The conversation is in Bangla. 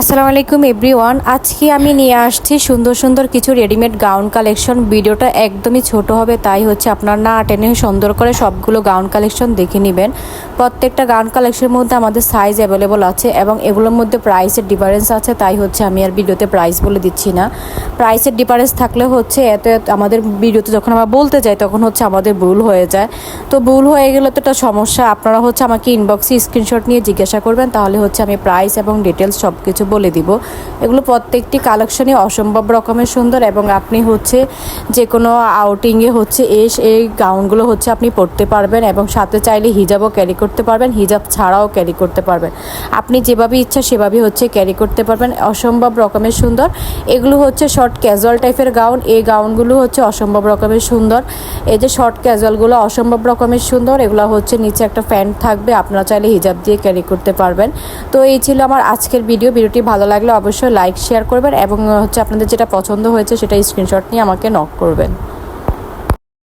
আসসালামু আলাইকুম, এভরিওয়ান। আজকে আমি নিয়ে আসছি সুন্দর সুন্দর কিছু রেডিমেড গাউন কালেকশন। ভিডিওটা একদমই ছোট হবে, তাই হচ্ছে আপনার না টেনে সুন্দর করে সবগুলো গাউন কালেকশন দেখে নেবেন। প্রত্যেকটা গাউন কালেকশনের মধ্যে আমাদের সাইজ অ্যাভেলেবল আছে এবং এগুলোর মধ্যে প্রাইসের ডিফারেন্স আছে, তাই হচ্ছে আমি আর ভিডিওতে প্রাইস বলে দিচ্ছি না। প্রাইসের ডিফারেন্স থাকলে হচ্ছে এত আমাদের ভিডিওতে যখন আমরা বলতে যাই, তখন হচ্ছে আমাদের ভুল হয়ে যায়। তো ভুল হয়ে গেলে তো একটা সমস্যা, আপনারা হচ্ছে আমাকে ইনবক্সে স্ক্রিনশট নিয়ে জিজ্ঞাসা করবেন, তাহলে হচ্ছে আমি প্রাইস এবং ডিটেলস সব কিছু বলে দিব। এগুলো প্রত্যেকটি কালেকশনই অসম্ভব রকমের সুন্দর এবং আপনি হচ্ছে যে কোনো আউটিংয়ে হচ্ছে এস এই গাউনগুলো হচ্ছে আপনি পরতে পারবেন এবং সাথে চাইলে হিজাবও ক্যারি করতে পারবেন, হিজাব ছাড়াও ক্যারি করতে পারবেন। আপনি যেভাবে ইচ্ছা সেভাবে হচ্ছে ক্যারি করতে পারবেন, অসম্ভব রকমের সুন্দর। এগুলো হচ্ছে শর্ট ক্যাজুয়াল টাইপের গাউন এই গাউনগুলো হচ্ছে অসম্ভব রকমের সুন্দর। এই যে শর্ট ক্যাজুয়ালগুলো অসম্ভব রকমের সুন্দর, এগুলো হচ্ছে নিচে একটা প্যান্ট থাকবে, আপনারা চাইলে হিজাব দিয়ে ক্যারি করতে পারবেন। তো এই ছিল আমার আজকের ভিডিও ভিডিওটি ভালো লাগলে অবশ্যই লাইক শেয়ার করবেন এবং, হচ্ছে আপনাদের যেটা পছন্দ হয়েছে সেটা স্ক্রিনশট নিয়ে আমাকে নক করবেন।